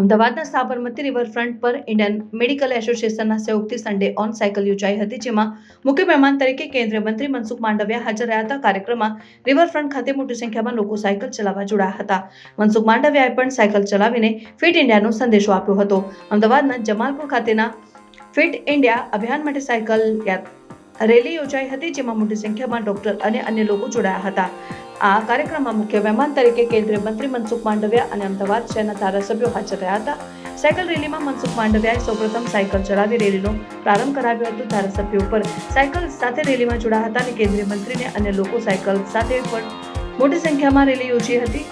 અમદાવાદના સાબરમતી રિવરફ્રન્ટ પર Indian medical એસોસિએશનના સહયોગથી સન્ડે ઓન સાયકલ યોજાઈ હતી, જેમાં મુખ્ય મહેમાન તરીકે કેન્દ્રીય મંત્રી મનસુખ માંડવિયા હાજર રહ્યા હતા. કાર્યક્રમમાં રિવરફ્રન્ટ ખાતે મોટી સંખ્યામાં લોકો સાયકલ ચલાવવા જોડાયા હતા. મનસુખ માંડવિયાએ પણ સાયકલ ચલાવીને ફિટ ઇન્ડિયાનો સંદેશો આપ્યો હતો. અમદાવાદના જમાલપુર ખાતેના ફિટ ઇન્ડિયા અભિયાન માટે સાયકલ રેલી યોજાઈ હતી, જેમાં મોટી સંખ્યામાં ડોક્ટર અને અન્ય લોકો જોડાયા હતા. આ કાર્યક્રમમાં મુખ્ય મહેમાન તરીકે કેન્દ્રીય મંત્રી મનસુખ માંડવિયા અને અમદાવાદ શહેરના ધારાસભ્યો હાજર રહ્યા હતા. સાયકલ રેલીમાં મનસુખ માંડવિયાએ સૌપ્રથમ સાયકલ ચલાવી રેલીનો પ્રારંભ કરાવ્યો હતો. ધારાસભ્યો પર સાયકલ સાથે રેલીમાં જોડાયા હતા અને કેન્દ્રીય મંત્રીને અને લોકો સાયકલ સાથે પણ મોટી સંખ્યામાં રેલી યોજી હતી.